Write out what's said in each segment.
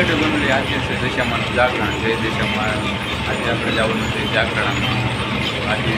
Related બનેલી આજે છે દશામાનું જાગરણ જે દશામાં આજે આપણે જવાનું છે જાગરણામાં. આજે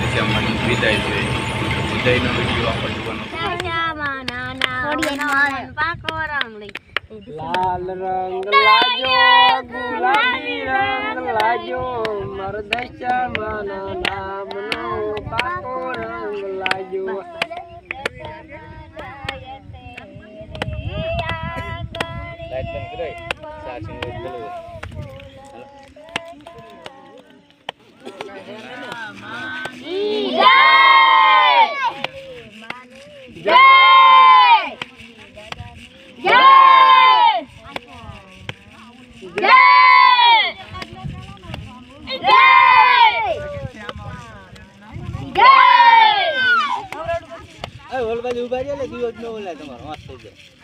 દશામાની વિદાય છે. વિદાયનો વીડિયો આપણે જોવાનો લાલ રંગ લાજો ગુલાબી રંગ લાજો મારો દશામાના નામનો પાકો ઓલ ઊભા રહ્યા એટલે દિવસ નો ઓલા તમારો મસ્ત થઈ જાય.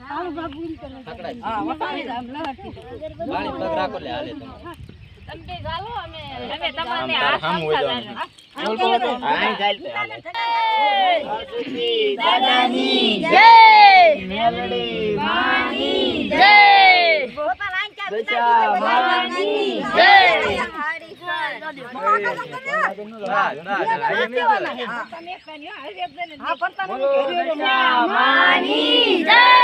આવ બાબુ તમે જય.